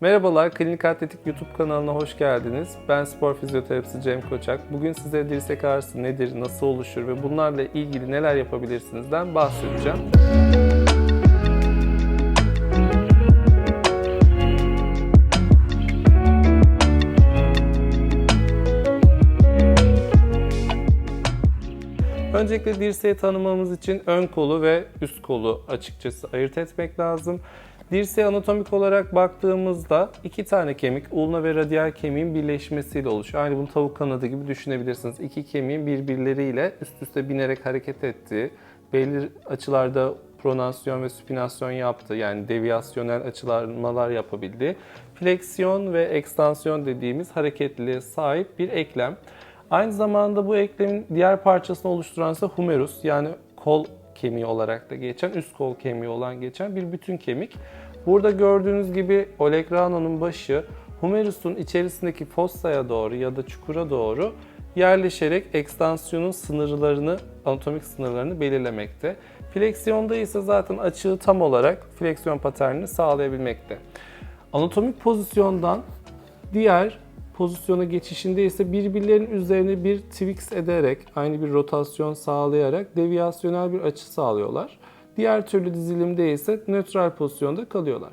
Merhabalar, Klinik Atletik YouTube kanalına hoş geldiniz. Ben spor fizyoterapisi Cem Koçak. Bugün size dirsek ağrısı nedir, nasıl oluşur ve bunlarla ilgili neler yapabilirsinizden bahsedeceğim. Öncelikle dirseği tanımamız için ön kolu ve üst kolu açıkçası ayırt etmek lazım. Dirseğe anatomik olarak baktığımızda iki tane kemik, ulna ve radyal kemiğin birleşmesiyle oluşuyor. Aynı bunu tavuk kanadı gibi düşünebilirsiniz. İki kemiğin birbirleriyle üst üste binerek hareket ettiği, belli açılarda pronasyon ve supinasyon yaptığı yani deviyasyonel açılarmalar yapabildiği, fleksiyon ve ekstansiyon dediğimiz hareketliliğe sahip bir eklem. Aynı zamanda bu eklemin diğer parçasını oluşturan ise humerus yani kol kemiği olarak da geçen, üst kol kemiği olan geçen bir bütün kemik. Burada gördüğünüz gibi Olegrano'nun başı humerus'un içerisindeki fossaya doğru ya da çukura doğru yerleşerek ekstansiyonun sınırlarını, anatomik sınırlarını belirlemekte. Fleksiyonda ise zaten açığı tam olarak fleksiyon paternini sağlayabilmekte. Anatomik pozisyondan diğer pozisyona geçişinde ise birbirlerinin üzerine bir twix ederek, aynı bir rotasyon sağlayarak deviyasyonel bir açı sağlıyorlar. Diğer türlü dizilimde ise nötral pozisyonda kalıyorlar.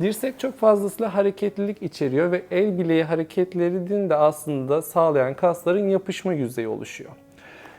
Dirsek çok fazlasıyla hareketlilik içeriyor ve el bileği hareketlerini de aslında sağlayan kasların yapışma yüzeyi oluşuyor.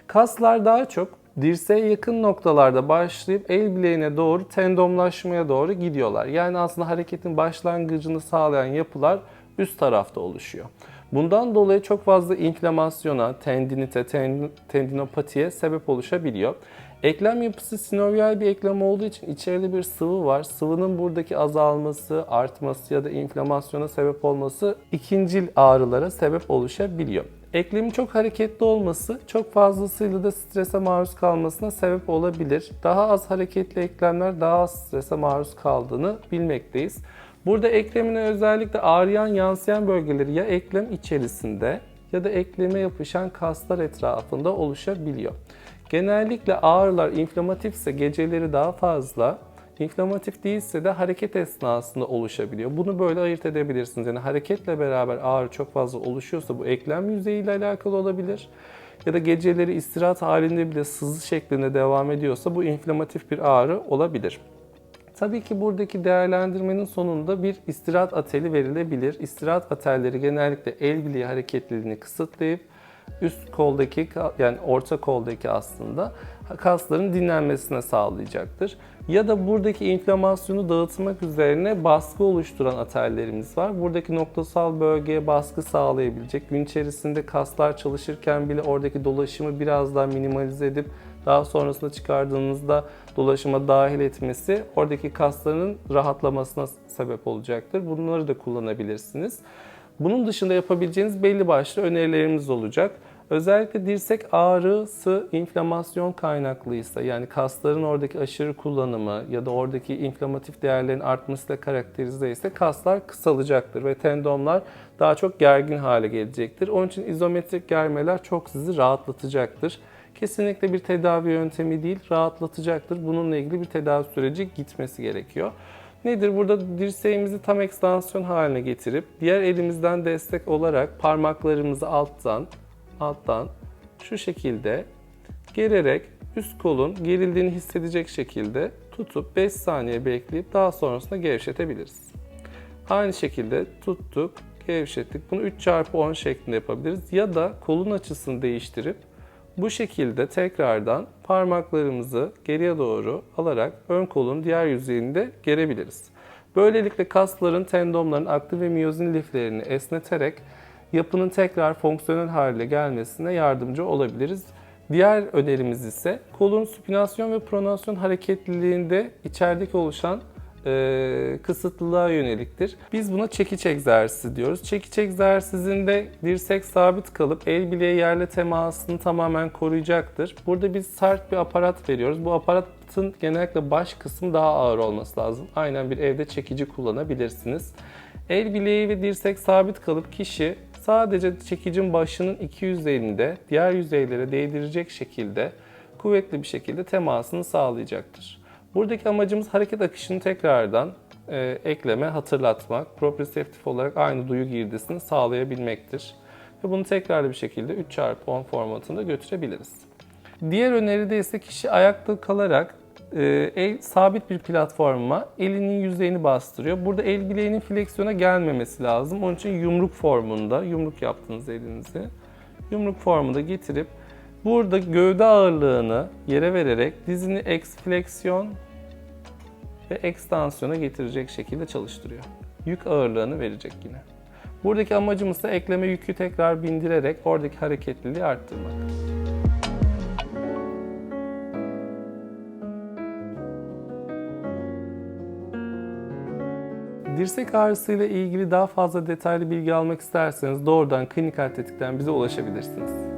Kaslar daha çok dirseğe yakın noktalarda başlayıp el bileğine doğru tendonlaşmaya doğru gidiyorlar. Yani aslında hareketin başlangıcını sağlayan yapılar üst tarafta oluşuyor. Bundan dolayı çok fazla inflamasyona, tendinite, ten, tendinopatiye sebep oluşabiliyor. Eklem yapısı sinovial bir eklem olduğu için içeride bir sıvı var. Sıvının buradaki azalması, artması ya da inflamasyona sebep olması ikincil ağrılara sebep oluşabiliyor. Eklemin çok hareketli olması çok fazlasıyla da strese maruz kalmasına sebep olabilir. Daha az hareketli eklemler daha az strese maruz kaldığını bilmekteyiz. Burada eklemine özellikle ağrıyan yansıyan bölgeleri ya eklem içerisinde ya da ekleme yapışan kaslar etrafında oluşabiliyor. Genellikle ağrılar inflamatifse geceleri daha fazla, inflamatif değilse de hareket esnasında oluşabiliyor. Bunu böyle ayırt edebilirsiniz. Yani hareketle beraber ağrı çok fazla oluşuyorsa bu eklem yüzeyiyle alakalı olabilir. Ya da geceleri istirahat halinde bile sızı şeklinde devam ediyorsa bu inflamatif bir ağrı olabilir. Tabii ki buradaki değerlendirmenin sonunda bir istirahat ateli verilebilir. İstirahat atelleri genellikle el bileği hareketliliğini kısıtlayıp üst koldaki yani orta koldaki aslında kasların dinlenmesine sağlayacaktır. Ya da buradaki inflamasyonu dağıtmak üzerine baskı oluşturan atellerimiz var. Buradaki noktasal bölgeye baskı sağlayabilecek, gün içerisinde kaslar çalışırken bile oradaki dolaşımı biraz daha minimalize edip daha sonrasında çıkardığınızda dolaşıma dahil etmesi oradaki kasların rahatlamasına sebep olacaktır. Bunları da kullanabilirsiniz. Bunun dışında yapabileceğiniz belli başlı önerilerimiz olacak. Özellikle dirsek ağrısı inflamasyon kaynaklıysa yani kasların oradaki aşırı kullanımı ya da oradaki inflamatif değerlerin artmasıyla karakterize ise kaslar kısalacaktır ve tendonlar daha çok gergin hale gelecektir. Onun için izometrik germeler çok sizi rahatlatacaktır. Kesinlikle bir tedavi yöntemi değil, rahatlatacaktır. Bununla ilgili bir tedavi süreci gitmesi gerekiyor. Nedir? Burada dirseğimizi tam ekstansiyon haline getirip diğer elimizden destek olarak parmaklarımızı alttan alttan şu şekilde gererek üst kolun gerildiğini hissedecek şekilde tutup 5 saniye bekleyip daha sonrasında gevşetebiliriz. Aynı şekilde tuttuk, gevşettik. Bunu 3 çarpı 10 şeklinde yapabiliriz. Ya da kolun açısını değiştirip bu şekilde tekrardan parmaklarımızı geriye doğru alarak ön kolun diğer yüzeyinde gerebiliriz. Böylelikle kasların, tendonların aktif ve miyozin liflerini esneterek yapının tekrar fonksiyonel hale gelmesine yardımcı olabiliriz. Diğer önerimiz ise kolun supinasyon ve pronasyon hareketliliğinde içerideki oluşan e, kısıtlılığa yöneliktir. Biz buna çekiç egzersizi diyoruz. Çekiç egzersizinde dirsek sabit kalıp el bileği yerle temasını tamamen koruyacaktır. Burada biz sert bir aparat veriyoruz. Bu aparatın genellikle baş kısmı daha ağır olması lazım. Aynen bir evde çekici kullanabilirsiniz. El bileği ve dirsek sabit kalıp kişi sadece çekicin başının iki yüzeyinde diğer yüzeylere değdirecek şekilde kuvvetli bir şekilde temasını sağlayacaktır. Buradaki amacımız hareket akışını tekrardan e, ekleme, hatırlatmak, proprioseptif olarak aynı duyu girdisini sağlayabilmektir. Ve bunu tekrarlı bir şekilde 3x10 formatında götürebiliriz. Diğer öneride ise kişi ayakta kalarak e, el, sabit bir platforma elinin yüzeyini bastırıyor. Burada el bileğinin fleksiyona gelmemesi lazım. Onun için yumruk formunda, yumruk yaptığınız elinizi yumruk formunda getirip burada gövde ağırlığını yere vererek dizini eksfleksiyon ve ekstansiyona getirecek şekilde çalıştırıyor. Yük ağırlığını verecek yine. Buradaki amacımız ise ekleme yükü tekrar bindirerek oradaki hareketliliği arttırmak. Dirsek ağrısıyla ilgili daha fazla detaylı bilgi almak isterseniz doğrudan klinik atletikten bize ulaşabilirsiniz.